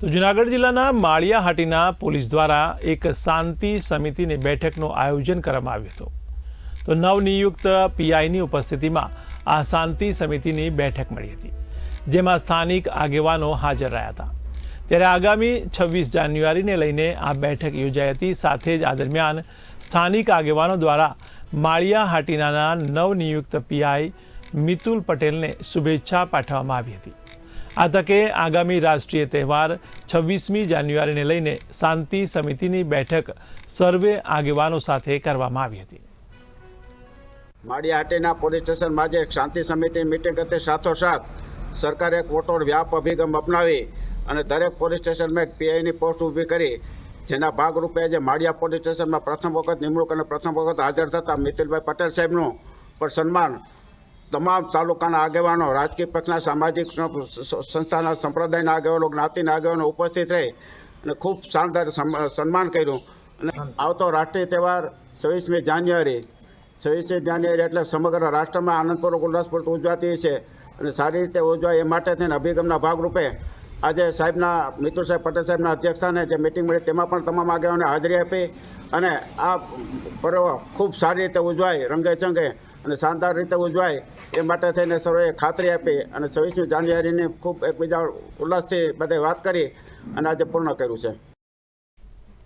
તો જુનાગઢ જિલ્લાના માળિયાહાટીના પોલીસ દ્વારા એક શાંતિ સમિતિની બેઠકનું આયોજન કરવામાં આવ્યું હતું. તો નવનિયુક્ત પીઆઈની ઉપસ્થિતિમાં આ શાંતિ સમિતિની બેઠક મળી હતી, જેમાં સ્થાનિક આગેવાનો હાજર રહ્યા હતા. ત્યારે આગામી છવ્વીસ જાન્યુઆરીને લઈને આ બેઠક યોજાઈ હતી. સાથે જ આ દરમિયાન સ્થાનિક આગેવાનો દ્વારા માળિયાહાટીના નવનિયુક્ત પીઆઈ મિતુલ પટેલને શુભેચ્છા પાઠવવામાં આવી હતી. આ તકે આગામી રાષ્ટ્રીય તહેવાર છવ્વીસમી જાન્યુઆરીને લઈને શાંતિ સમિતિની બેઠક સર્વે આગેવાનો સાથે કરવામાં આવી હતી. માળિયાહાટીના પોલીસ સ્ટેશનમાં એક શાંતિ સમિતિ મિટિંગ હતી. સાથોસાથ સરકારે એક વોટોળ વ્યાપ અભિગમ અપનાવી અને દરેક પોલીસ સ્ટેશનમાં એક પીઆઈની પોસ્ટ ઊભી કરી, જેના ભાગરૂપે આજે માળિયા પોલીસ સ્ટેશનમાં પ્રથમ વખત નિમણૂક અને પ્રથમ વખત હાજર થતા મિતુલભાઈ પટેલ સાહેબનું પણ સન્માન તમામ તાલુકાના આગેવાનો, રાજકીય પક્ષના, સામાજિક સંસ્થાના, સંપ્રદાયના આગેવાનો, જ્ઞાતિના આગેવાનો ઉપસ્થિત રહી અને ખૂબ શાનદાર સન્મા- સન્માન કર્યું. અને આવતો રાષ્ટ્રીય તહેવાર છવ્વીસમી જાન્યુઆરી. છવ્વીસમી જાન્યુઆરી એટલે સમગ્ર રાષ્ટ્રમાં આનંદપૂર્વક, ઉલ્લાસપૂર્વક ઉજવાતી છે અને સારી રીતે ઉજવાય એ માટે થઈને અભિગમના ભાગરૂપે આજે સાહેબના, મિત્ર સાહેબ, પટેલ સાહેબના અધ્યક્ષસ્થાને જે મિટિંગ મળી તેમાં પણ તમામ આગેવાને હાજરી આપી અને આ પર્વ ખૂબ સારી રીતે ઉજવાય, રંગે ચંગે અને શાનદાર રીતે ઉજવાય એ માટે થઈને સર્વે ખાતરી આપી અને છવ્વીસમી જાન્યુઆરીની ખૂબ એકબીજા ઉલ્લાસથી બધે વાત કરી અને આજે પૂર્ણ કર્યું છે.